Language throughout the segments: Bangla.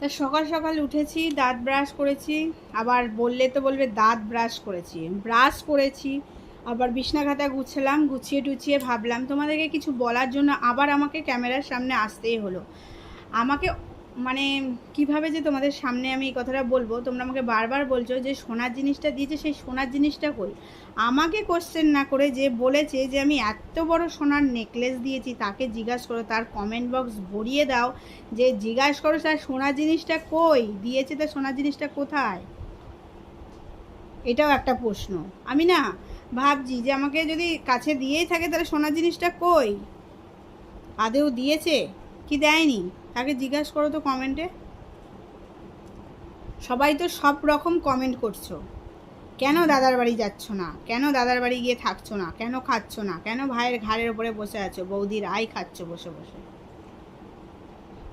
তা সকাল সকাল উঠেছি, দাঁত ব্রাশ করেছি, আবার বললে তো বলবে দাঁত ব্রাশ করেছি। ব্রাশ করেছি, আবার বিছনাখাতা গুছলাম, গুছিয়ে টুছিয়ে ভাবলাম, তোমাদেরকে কিছু বলার জন্য আবার আমাকে ক্যামেরার সামনে আসতেই হলো। আমাকে মানে কীভাবে যে তোমাদের সামনে আমি এই কথাটা বলব? তোমরা আমাকে বারবার বলছো যে সোনার জিনিসটা দিয়েছে, সেই সোনার জিনিসটা কই? আমাকে কোশ্চেন না করে যে বলেছে যে আমি এত বড় সোনার নেকলেস দিয়েছি, তাকে জিজ্ঞাসা করো, তার কমেন্ট বক্স ভরিয়ে দাও যে জিজ্ঞাসা করো তার সোনার জিনিসটা কই? দিয়েছে তার সোনার জিনিসটা কোথায়? এটাও একটা প্রশ্ন। আমি না ভাবছি যে আমাকে যদি কাছে দিয়েই থাকে তাহলে সোনার জিনিসটা কই? আদেও দিয়েছে? কি দেয়নি? তাকে জিজ্ঞাসা করো তো কমেন্টে সবাই তো সব রকম কমেন্ট করছ। কেন দাদার বাড়ি যাচ্ছ না? কেন দাদার বাড়ি গিয়ে থাকছো না? কেন খাচ্ছ না? কেন ভাইয়ের ঘাড়ের উপরে বসে আছো? বৌদির আই খাচ্ছ বসে বসে।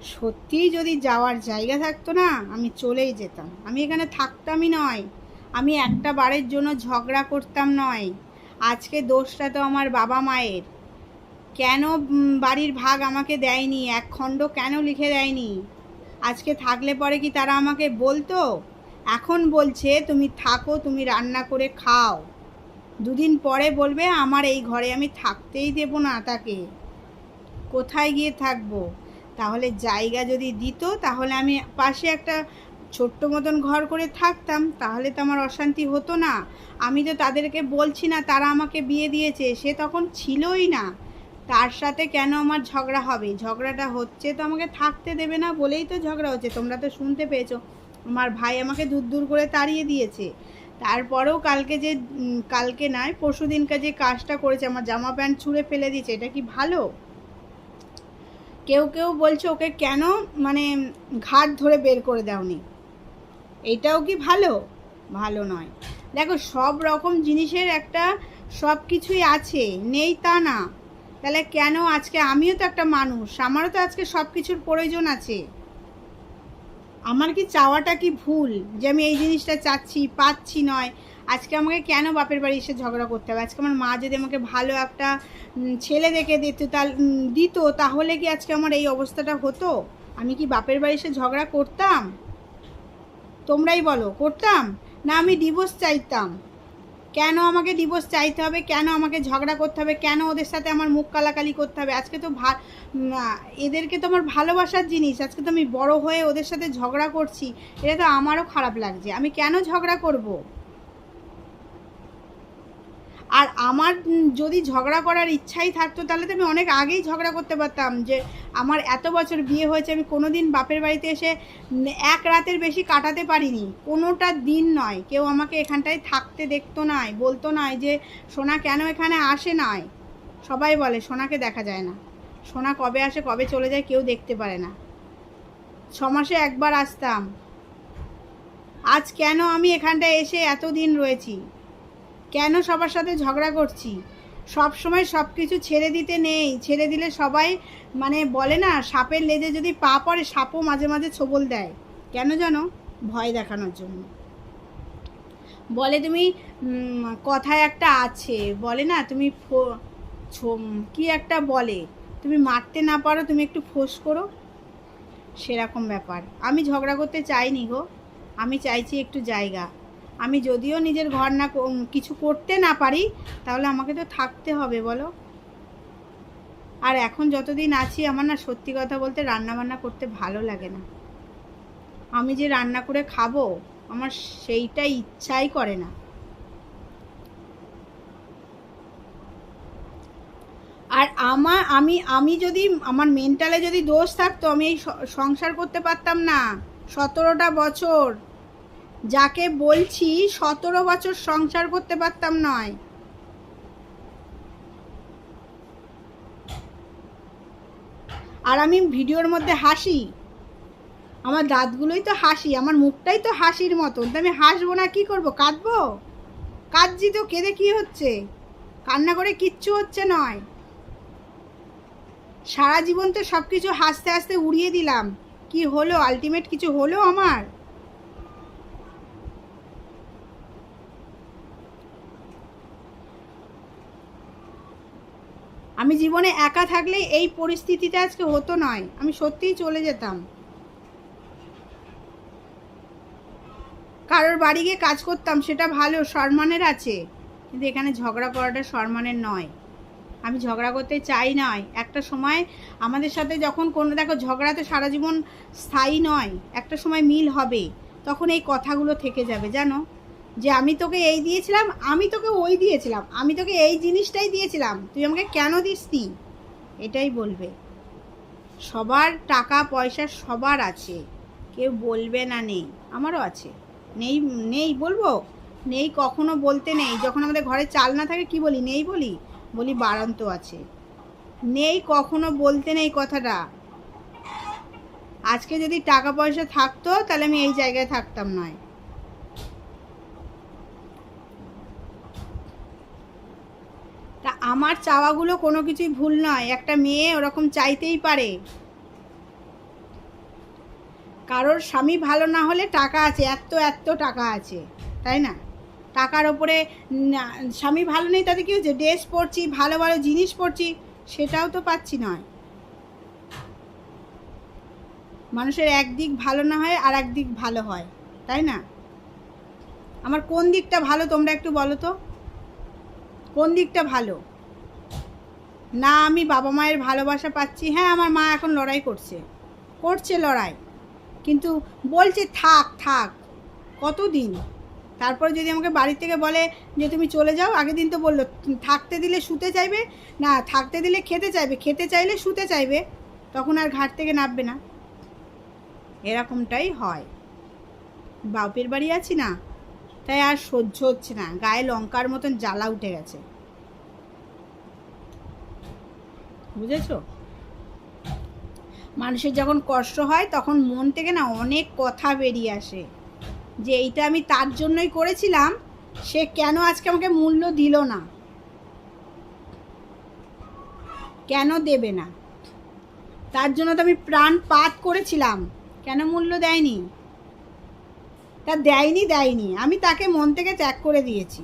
সত্যিই যদি যাওয়ার জায়গা থাকতো না, আমি চলেই যেতাম। আমি এখানে থাকতামই নয়। আমি একটা বারের জন্য ঝগড়া করতাম নয়। আজকে দোষটা তো আমার বাবা মায়ের। কেন বাড়ির ভাগ আমাকে দেয়নি? এক খণ্ড কেন লিখে দেয়নি? আজকে থাকলে পরে কি তারা আমাকে বলতো? এখন বলছে, তুমি থাকো, তুমি রান্না করে খাও। দুদিন পরে বলবে, আমার এই ঘরে আমি থাকতেই দেব না তাকে। কোথায় গিয়ে থাকব? তাহলে জায়গা যদি দিত, তাহলে আমি পাশে একটা ছোট্ট মতন ঘর করে থাকতাম। তাহলে তো আমার অশান্তি হতো না। আমি তো তাদেরকে বলছি না, তারা আমাকে বিয়ে দিয়েছে। সে তখন ছিলই না। তার সাথে কেন আমার ঝগড়া হবে? ঝগড়াটা হচ্ছে তো আমাকে থাকতে দেবে না বলেই তো ঝগড়া হচ্ছে। তোমরা তো শুনতে পেয়েছ। আমার ভাই আমাকে দূর দূর করে তাড়িয়ে দিয়েছে। তারপরেও কালকে যে কালকে নয়, পরশু যে কাজটা করেছে, আমার জামা প্যান্ট ছুঁড়ে ফেলে দিয়েছে, এটা কি ভালো? কেউ কেউ বলছে ওকে কেন মানে ঘাট ধরে বের করে দাওনি। এটাও কি ভালো? ভালো নয়। দেখো সব রকম জিনিসের একটা সব কিছুই আছে, নেই তা না। তাহলে কেন আজকে আমিও তো একটা মানুষ? আমারও তো আজকে সব কিছুর প্রয়োজন আছে। আমার কি চাওয়াটা কি ভুল? যে আমি এই জিনিসটা চাচ্ছি, পাচ্ছি নয়। আজকে আমাকে কেন বাপের বাড়ি এসে ঝগড়া করতে হবে? আজকে আমার মা যদি আমাকে ভালো একটা ছেলে দেখে দিত দিত, তাহলে কি আজকে আমার এই অবস্থাটা হতো? আমি কি বাপের বাড়ি এসে ঝগড়া করতাম? তোমরাই বলো, করতাম? না, আমি ডিভোর্স চাইতাম। কেন আমাকে ডিভোর্স চাইতে হবে? কেন আমাকে ঝগড়া করতে হবে? কেন ওদের সাথে আমার মুখ কালাকালি করতে হবে? আজকে তো ভা এদেরকে তো আমার ভালোবাসার জিনিস। আজকে তো আমি বড় হয়ে ওদের সাথে ঝগড়া করছি। এটা তো আমারও খারাপ লাগছে। আমি কেন ঝগড়া করব? আর আমার যদি ঝগড়া করার ইচ্ছাই থাকতো, তাহলে তো আমি অনেক আগেই ঝগড়া করতে পারতাম যে আমার এত বছর বিয়ে হয়েছে, আমি কোনো দিন বাপের বাড়িতে এসে এক রাতের বেশি কাটাতে পারিনি। কোনোটা দিন নয়। কেউ আমাকে এখানটায় থাকতে দেখতো নাই বলতো নয় যে সোনা কেন এখানে আসে নাই সবাই বলে, সোনাকে দেখা যায় না। সোনা কবে আসে, কবে চলে যায় কেউ দেখতে পারে না। ছ মাসে একবার আসতাম। আজ কেন আমি এখানটায় এসে এতদিন রয়েছি? কেন সবার সাথে ঝগড়া করছি? সব সময় সব কিছু ছেড়ে দিতে নেই। ছেড়ে দিলে সবাই মানে বলে না, সাপের লেজে যদি পা পড়ে, সাপও মাঝে মাঝে ছোবল দেয়। কেন জানো? ভয় দেখানোর জন্য। বলে তুমি কথায় একটা আছে। বলে না, তুমি কি একটা বলে? তুমি মারতে না পারো, তুমি একটু ফোঁস করো। সেরকম ব্যাপার। আমি ঝগড়া করতে চাইনি গো। আমি চাইছি একটু জায়গা। আমি যদিও নিজের ঘর না কিছু করতে না পারি, তাহলে আমাকে তো থাকতে হবে, বলো। আর এখন যতদিন আছি, আমার না সত্যি কথা বলতে রান্নাবান্না করতে ভালো লাগে না। আমি যে রান্না করে খাব, আমার সেইটা ইচ্ছাই করে না। আর আমার আমি আমি যদি, আমার মেন্টালে যদি দোষ থাকতো, আমি এই সংসার করতে পারতাম না। সতেরোটা বছর। যাকে বলছি সতেরো বছর সংসার করতে পারতাম নয়। আর আমি ভিডিওর মধ্যে হাসি। আমার দাঁতগুলোই তো হাসি, আমার মুখটাই তো হাসির মতন। তো আমি হাসবো না, কি করব? কাঁদবো? কাঁদছি তো, কেঁদে কি হচ্ছে? কান্না করে কিচ্ছু হচ্ছে নয়। সারা জীবন তো সব কিছু হাসতে হাসতে উড়িয়ে দিলাম। কি হলো? আলটিমেট কিছু হলো আমার? আমি জীবনে একা থাকলে এই পরিস্থিতিটা আজকে হতো নয়। আমি সত্যিই চলে যেতাম। কারোর বাড়ি গিয়ে কাজ করতাম, সেটা ভালো সম্মানের আছে। কিন্তু এখানে ঝগড়া করাটা সম্মানের নয়। আমি ঝগড়া করতে চাই নয়। একটা সময় আমাদের সাথে যখন কোনো, দেখো ঝগড়াতে সারা জীবন স্থায়ী নয়। একটা সময় মিল হবে। তখন এই কথাগুলো থেকে যাবে, জানো? যে আমি তোকে এই দিয়েছিলাম, আমি তোকে ওই দিয়েছিলাম, আমি তোকে এই জিনিসটাই দিয়েছিলাম, তুই আমাকে কেন দিসনি? এটাই বলবে। সবার টাকা, পয়সা সবার আছে, কেউ বলবে না নেই, আমারও আছে। নেই নেই বলব? নেই কখনো বলতে নেই, যখন আমাদের ঘরে চাল না থাকে, কি বলি? নেই বলি? বলি বাড়ন্ত আছে। নেই কখনো বলতে নেই কথাটা। আজকে যদি টাকা পয়সা থাকতো, তাহলে আমি এই জায়গায় থাকতাম নয়। তা আমার চাওয়াগুলো কোনো কিছুই ভুল নয়। একটা মেয়ে ওরকম চাইতেই পারে। কারোর স্বামী ভালো না হলে টাকা আছে এত এত টাকা আছে, তাই না? টাকার ওপরে স্বামী ভালো নেই তাতে কি হচ্ছে ড্রেস পরছি, ভালো ভালো জিনিস পরছি, সেটাও তো পাচ্ছি নয়। মানুষের একদিক ভালো না হয় আর একদিক ভালো হয়, তাই না? আমার কোন দিকটা ভালো তোমরা একটু বলো তো। কোন দিকটা ভালো? না, আমি বাবা মায়ের ভালোবাসা পাচ্ছি। হ্যাঁ আমার মা এখন লড়াই করছে। করছে লড়াই। কিন্তু বলছে, থাক থাক, কতদিন? তারপর যদি আমাকে বাড়ি থেকে বলে যে, তুমি চলে যাও, আগের দিন তো বলল, থাকতে দিলে শুতে চাইবে, না, থাকতে দিলে খেতে চাইবে, খেতে চাইলে শুতে চাইবে, তখন আর ঘাট থেকে নামবে না। এরকমটাই হয়। বাপের বাড়ি আছি না। তাই আর সহ্য হচ্ছে না। গায়ে লঙ্কার মতন জ্বালা উঠে গেছে। বুঝেছ? মানুষের যখন কষ্ট হয়, তখন মন থেকে না অনেক কথা বেরিয়ে আসে। যে এইটা আমি তার জন্যই করেছিলাম, সে কেন আজকে আমাকে মূল্য দিল না? কেন দেবে না? তার জন্য তো আমি প্রাণ পাত করেছিলাম। কেন মূল্য দেয়নি? তা দেয়নি দেয়নি। আমি তাকে মন থেকে ত্যাগ করে দিয়েছি।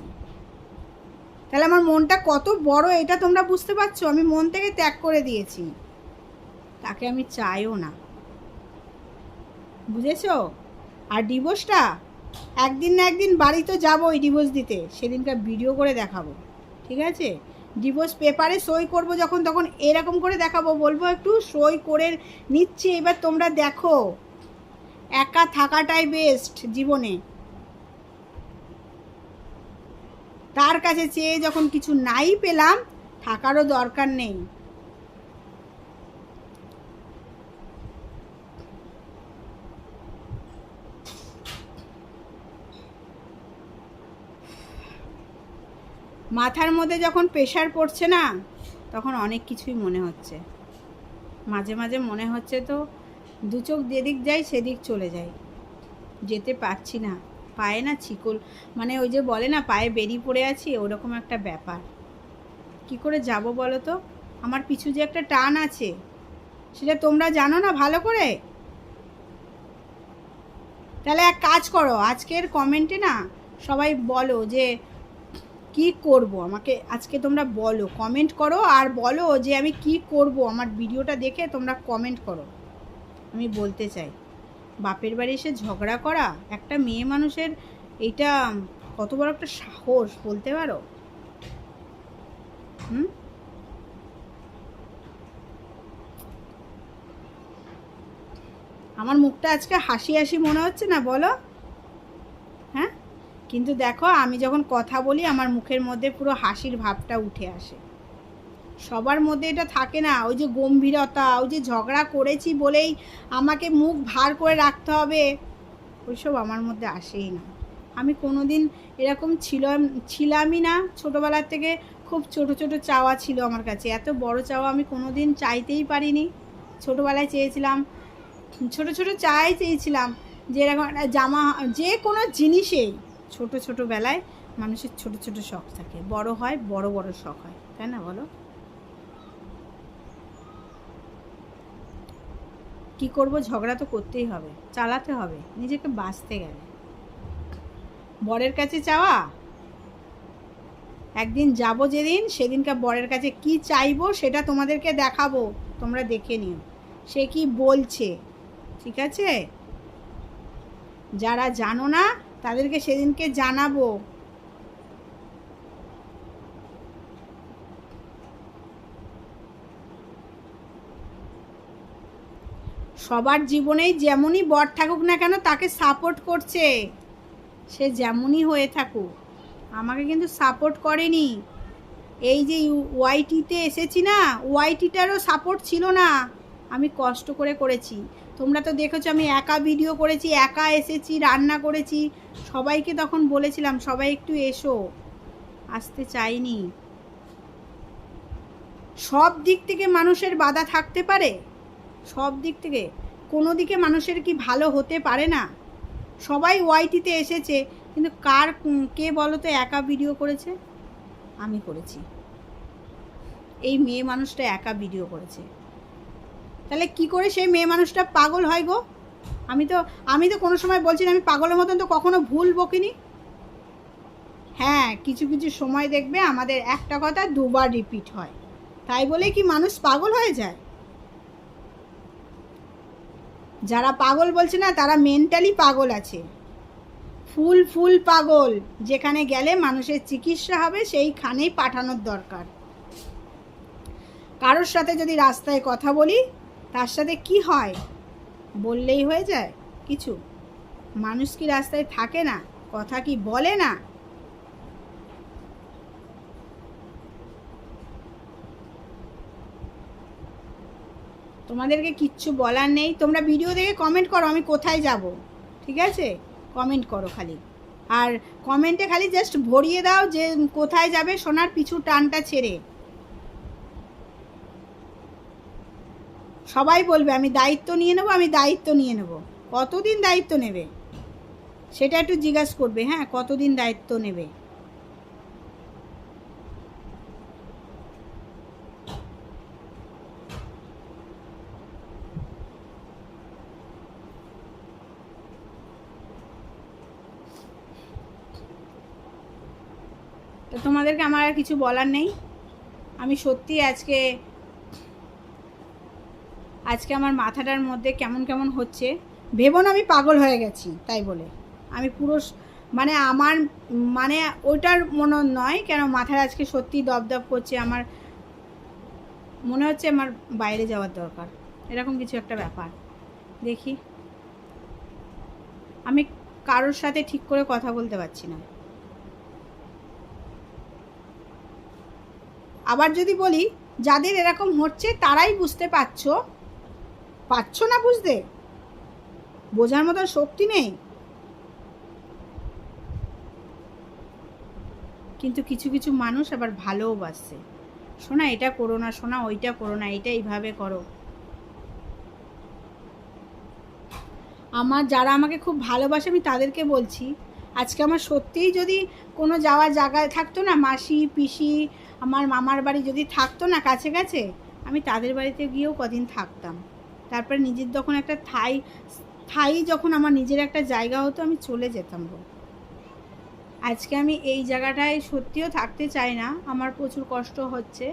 তাহলে আমার মনটা কত বড় এটা তোমরা বুঝতে পারছ? আমি মন থেকে ত্যাগ করে দিয়েছি। তাকে আমি চাইও না। বুঝেছ? আর ডিভোর্সটা, একদিন না একদিন বাড়ি তো যাব ওই ডিভোর্স দিতে। সেদিনকার ভিডিও করে দেখাবো। ঠিক আছে? ডিভোর্স পেপারে সই করব যখন, তখন এরকম করে দেখাবো। বলব একটু সই করে নিচ্ছি, এবার তোমরা দেখো। একা থাকাটাই বেস্ট জীবনে। তার কাছে চেয়ে যখন কিছু নাই পেলাম, থাকারও দরকার নেই। মাথার মধ্যে যখন প্রেশার পড়ছে না, তখন অনেক কিছুই মনে হচ্ছে। মাঝে মাঝে মনে হচ্ছে তো দু চোখ যেদিক যাই সেদিক চলে যাই যেতে পারছি না। পায়ে না ছিকল। মানে ওই যে বলে না, পায়ে বেরিয়ে পড়ে আছি, ওরকম একটা ব্যাপার। কি করে যাব বলো তো? আমার পিছু যে একটা টান আছে। সেটা তোমরা জানো না ভালো করে? তাহলে এক কাজ করো, আজকের কমেন্টে না সবাই বলো যে, কি করব? আমাকে আজকে তোমরা বলো। কমেন্ট করো আর বলো যে, আমি কি করব? আমার ভিডিওটা দেখে তোমরা কমেন্ট করো। আমি বলতে চাই। বাপের বাড়ি এসে ঝগড়া করা একটা মেয়ে মানুষের এইটা কত বড় একটা সাহস বলতে পারো? হুম? আমার মুখটা আজকে হাসি হাসি মনে হচ্ছে না বলো? হ্যাঁ? কিন্তু দেখো আমি যখন কথা বলি আমার মুখের মধ্যে পুরো হাসির ভাবটা উঠে আসে। সবার মধ্যে এটা থাকে না। ওই যে গম্ভীরতা, ওই যে ঝগড়া করেছি বলেই আমাকে মুখ ভার করে রাখতে হবে। ওইসব আমার মধ্যে আসেই না। আমি কোনো দিন এরকম ছিলাম, ছিলামই না। ছোটোবেলার থেকে খুব ছোট ছোট চাওয়া ছিল আমার কাছে। এত বড় চাওয়া আমি কোনো দিন চাইতেই পারিনি। ছোটোবেলায় চেয়েছিলাম, ছোট ছোট চাই চেয়েছিলাম যে এরকম জামা, যে কোনো জিনিসেই ছোট ছোট বেলায় মানুষের ছোট ছোট শখ থাকে। বড় হয়, বড় বড় শখ হয়। তাই না বলো? কি করব? ঝগড়া তো করতেই হবে। চালাতে হবে। নিজেকে বাঁচতে গেলে। বরের কাছে চাওয়া? একদিন যাব যেদিন সেদিনকার বরের কাছে কি চাইব সেটা তোমাদেরকে দেখাবো। তোমরা দেখে নিও। সে কি বলছে? ঠিক আছে? যারা জানো না, তাদেরকে সেদিনকে জানাব। সবার জীবনেই যেমনই বর থাকুক না কেন তাকে সাপোর্ট করছে। সে যেমনই হয়ে থাকুক, আমাকে কিন্তু সাপোর্ট করেনি। এই যে ওয়াইটিতে এসেছি না ওয়াইটিটারও সাপোর্ট ছিল না। আমি কষ্ট করে করেছি। তোমরা তো দেখেছ আমি একা ভিডিও করেছি, একা এসেছি, রান্না করেছি। সবাইকে তখন বলেছিলাম, সবাই একটু এসো। আসতে চাইনি। সব দিক থেকে মানুষের বাধা থাকতে পারে? সব দিক থেকে। কোনো দিকে মানুষের কি ভালো হতে পারে না? সবাই ওয়াইটিতে এসেছে, কিন্তু কার কে বলো তো একা ভিডিও করেছে? আমি করেছি। এই মেয়ে মানুষটা একা ভিডিও করেছে। তাহলে কি করে সেই মেয়ে মানুষটা পাগল হয় গো? আমি তো আমি তো কোনো সময় বলছি না, আমি পাগলের মতন তো কখনো ভুল বকিনি। হ্যাঁ কিছু কিছু সময় দেখবে আমাদের একটা কথা দুবার রিপিট হয়। তাই বলে কি মানুষ পাগল হয়ে যায়? যারা পাগল বলছে না, তারা মেন্টালি পাগল আছে। ফুল ফুল পাগল। যেখানে গেলে মানুষের চিকিৎসা হবে, সেইখানেই পাঠানোর দরকার। কারোর সাথে যদি রাস্তায় কথা বলি, তার সাথে কি হয়? বললেই হয়ে যায়। কিছু। মানুষ কি রাস্তায় থাকে না? কথা কি বলে না? তোমাদেরকে কিচ্ছু বলার নেই। তোমরা ভিডিও দেখে কমেন্ট করো, আমি কোথায় যাব? ঠিক আছে? কমেন্ট করো খালি। আর কমেন্টে খালি জাস্ট ভরিয়ে দাও যে কোথায় যাবে সোনার পিছু টানটা ছেড়ে। সবাই বলবে, আমি দায়িত্ব নিয়ে নেব, আমি দায়িত্ব নিয়ে নেব। কতদিন দায়িত্ব নেবে? সেটা একটু জিজ্ঞাসা করবে হ্যাঁ কতদিন দায়িত্ব নেবে তো তোমাদেরকে আমার আর কিছু বলার নেই। আমি সত্যি আজকে আজকে আমার মাথাটার মধ্যে কেমন কেমন হচ্ছে। ভেবো না আমি পাগল হয়ে গেছি, তাই বলে। আমি পুরো মানে আমার মানে ওইটার মনে নয় কেন মাথার আজকে সত্যি দপদপ করছে আমার, মনে হচ্ছে আমার বাইরে যাওয়ার দরকার। এরকম কিছু একটা ব্যাপার। দেখি। আমি কারোর সাথে ঠিক করে কথা বলতে পারছি না। আবার যদি বলি, যাদের এরকম হচ্ছে, তারাই বুঝতে পারছ? পারছ না বুঝতে? বোঝার মতো শক্তি নেই? কিন্তু কিছু কিছু মানুষ আবার ভালোও বাসছে। শোনা এটা করো না শোনা ওইটা করো না, এটা এইভাবে করো। আমার যারা আমাকে খুব ভালোবাসে, আমি তাদেরকে বলছি, আজকে আমার সত্যিই যদি কোনো যাওয়ার জায়গায় থাকতো না, মাসি, পিসি আমার মামার বাড়ি যদি থাকতো না কাছে কাছে, আমি তাদের বাড়িতে গিয়েও কদিন থাকতাম। তারপরে নিজের যখন একটা থাই থাই যখন আমার নিজের একটা জায়গা হতো, আমি চলে যেতাম আজকে আমি এই জায়গাটায় সত্যিও থাকতে চাই না, আমার প্রচুর কষ্ট হচ্ছে।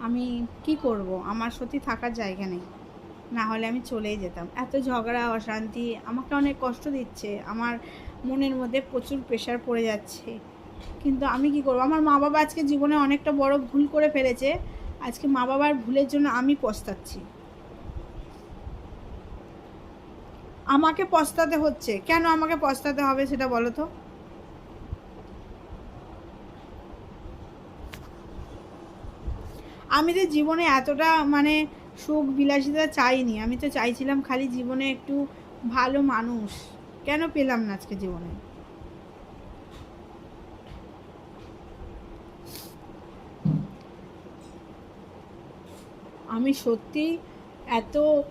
আমি কি করব? আমার সত্যি থাকার জায়গা নেই। না হলে আমি চলেই যেতাম। এত ঝগড়া, অশান্তি আমাকে অনেক কষ্ট দিচ্ছে। আমার মনের মধ্যে প্রচুর প্রেশার পড়ে যাচ্ছে। কিন্তু আমি কি করব? আমার মা বাবা আজকে জীবনে অনেকটা বড় ভুল করে ফেলেছে। আজকে মা বাবার ভুলের জন্য আমি পস্তাচ্ছি। আমাকে পস্তাতে হচ্ছে। কেন আমাকে পস্তাতে হবে সেটা বলো তো? আমি তো জীবনে এতটা মানে সুখ বিলাসিতা চাইনি, আমি তো চাইছিলাম খালি জীবনে একটু ভালো মানুষ। কেন পেলাম না আজকে জীবনে? আমি সত্যি এত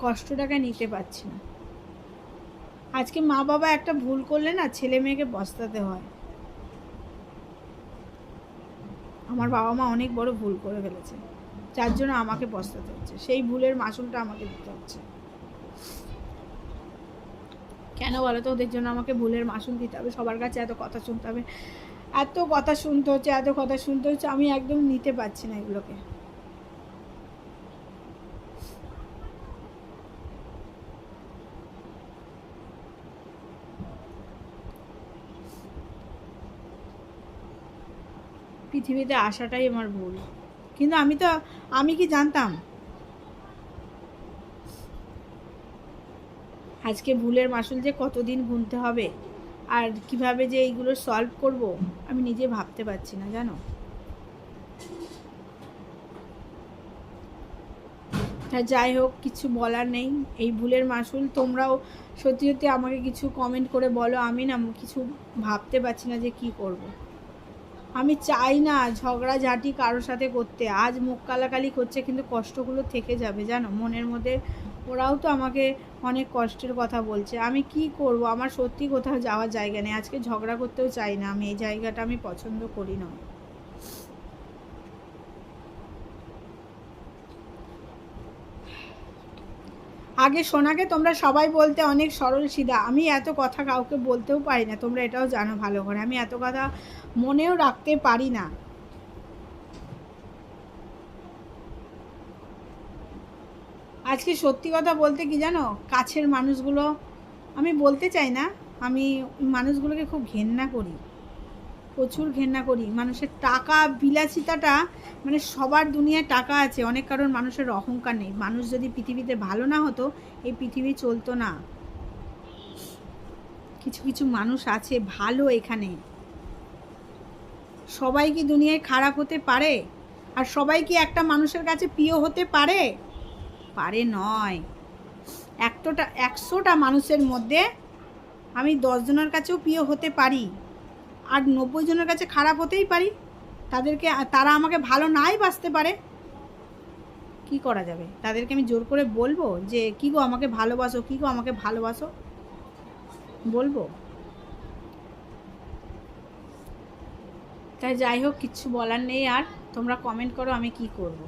কষ্টটাকে নিতে পারছি না? আজকে মা বাবা একটা ভুল করলে না ছেলে মেয়েকে বস্তাতে হয়। আমার বাবা মা অনেক বড় ভুল করে ফেলেছে। যার জন্য আমাকে বস্তাতে হচ্ছে। সেই ভুলের মাসুলটা আমাকে দিতে হচ্ছে। কেন বলো তো? ওদের জন্য আমাকে ভুলের মাসুল দিতে হবে। সবার কাছে এত কথা শুনতে হবে। এত কথা শুনতে হচ্ছে, এত কথা শুনতে হচ্ছে। আমি একদম নিতে পারছি না এগুলোকে। পৃথিবীতে আসাটাই আমার ভুল। কিন্তু আমি তো, আমি কি জানতাম? আজকে ভুলের মাসুল যে কতদিন গুনতে হবে আর কীভাবে যে এইগুলো সলভ করব, আমি নিজে ভাবতে পারছি না, জানো? যাই হোক, কিছু বলার নেই। এই ভুলের মাসুল তোমরাও সত্যি সত্যি আমাকে কিছু কমেন্ট করে বলো। আমি না কিছু ভাবতে পারছি না যে কি করব। আমি চাই না ঝগড়াঝাটি কারোর সাথে করতে। আজ মুখ কালাকালি করছে, কিন্তু কষ্টগুলো থেকে যাবে, জানো? মনের মধ্যে ওরাও তো আমাকে অনেক কষ্টের কথা বলছে। আমি কি করব? আমার সত্যি কোথাও যাওয়ার জায়গা নেই। আজকে ঝগড়া করতেও চাই না। আমি এই জায়গাটা আমি পছন্দ করি না। আগে সোনাকে তোমরা সবাই বলতে অনেক সরল সিধা। আমি এত কথা কাউকে বলতেও পারি না, তোমরা এটাও জানো ভালো করে। আমি এত কথা মনেও রাখতে পারি না। আজকে সত্যি কথা বলতে কি জানো? কাছের মানুষগুলো, আমি বলতে চাই না, আমি মানুষগুলোকে খুব ঘেন্না করি। প্রচুর ঘেন্না করি। মানুষের টাকা বিলাসিতাটা মানে সবার দুনিয়ায় টাকা আছে, অনেক কারণ মানুষের অহংকার নেই। মানুষ যদি পৃথিবীতে ভালো না হতো, এই পৃথিবী চলতো না। কিছু কিছু মানুষ আছে ভালো এখানে। সবাই কি দুনিয়ায় খারাপ হতে পারে? আর সবাই কি একটা মানুষের কাছে প্রিয় হতে পারে? পারে নয়। একটোটা, একশোটা মানুষের মধ্যে আমি দশজনের কাছেও প্রিয় হতে পারি। আর নব্বই জনের কাছে খারাপ হতেই পারি। তাদেরকে, তারা আমাকে ভালো নাই বাঁচতে পারে। কি করা যাবে? তাদেরকে আমি জোর করে বলব যে, কি গো আমাকে ভালোবাসো? কি গো আমাকে ভালোবাসো? বলব। তাই যাই হোক কিচ্ছু বলার নেই আর। তোমরা কমেন্ট করো আমি কি করব।